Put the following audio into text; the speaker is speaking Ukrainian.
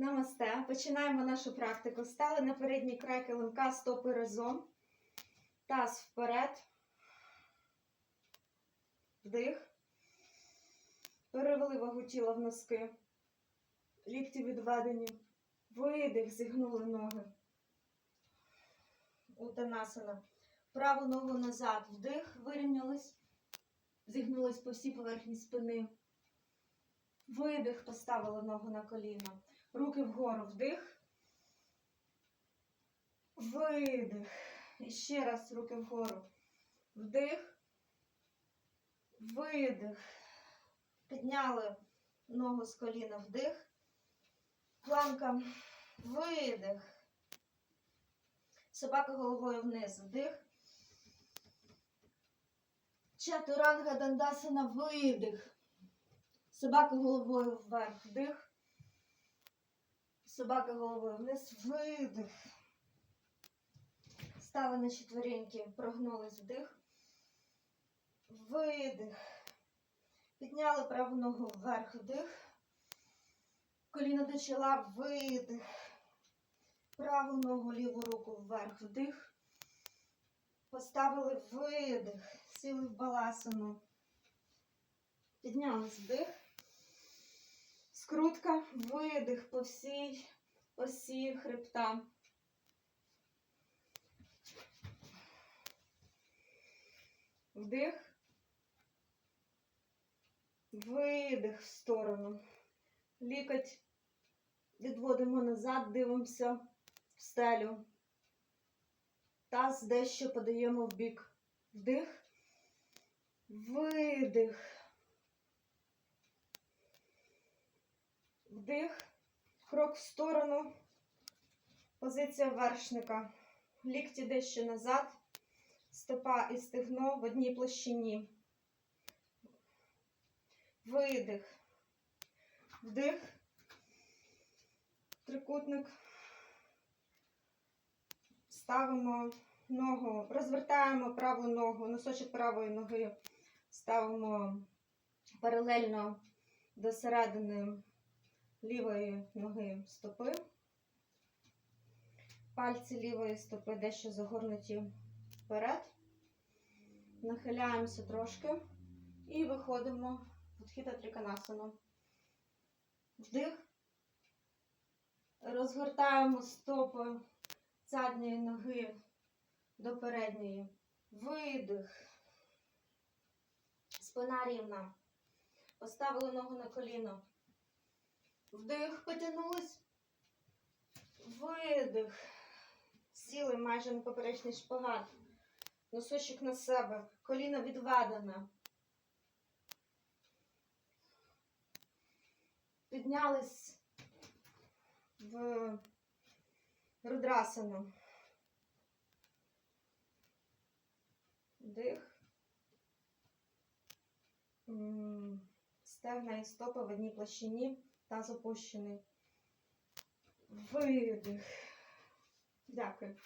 Намасте. Починаємо нашу практику. Стали на передній край килимка, стопи разом. Таз вперед. Вдих. Перевели вагу тіла в носки. Лікті відведені. Видих, зігнули ноги. Утанасана. Праву ногу назад. Вдих, вирівнялись. Зігнулись по всій поверхні спини. Видих, поставили ногу на коліно. Руки вгору, вдих. Видих. І ще раз руки вгору. Вдих. Видих. Підняли ногу з коліна, вдих. Планка. Видих. Собака головою вниз, вдих. Чатуранга дандасана, видих. Собака головою вверх, вдих. Собака головою вниз, видих. Стали на четвереньки, прогнулись вдих. Видих. Підняли праву ногу вверх, вдих. Коліно до чола, видих. Праву ногу, ліву руку вверх, вдих. Поставили видих. Сіли в баласану. Піднялись вдих. Скрутка, видих по всій осі хребта. Вдих. Видих в сторону. Лікоть відводимо назад, дивимося в стелю. Таз дещо подаємо в бік. Вдих. Видих. Вдих. Крок в сторону. Позиція вершника. Лікті дещо назад. Стопа і стегно в одній площині. Видих. Вдих. Трикутник. Ставимо ногу, розвертаємо праву ногу, носочок правої ноги ставимо паралельно до середини лівої ноги стопи. Пальці лівої стопи дещо загорнуті вперед. Нахиляємося трошки і виходимо в Утхіта Триканасану. Вдих. Розгортаємо стопи задньої ноги до передньої. Видих. Спина рівна. Поставили ногу на коліно. Вдих, потягнулись. Видих. Сіли майже на поперечний шпагат. Носочок на себе. Коліно відведене. Піднялись в рудрасану. Вдих. Стегна і стопи в одній площині, таз опущений. Видих. Дякую.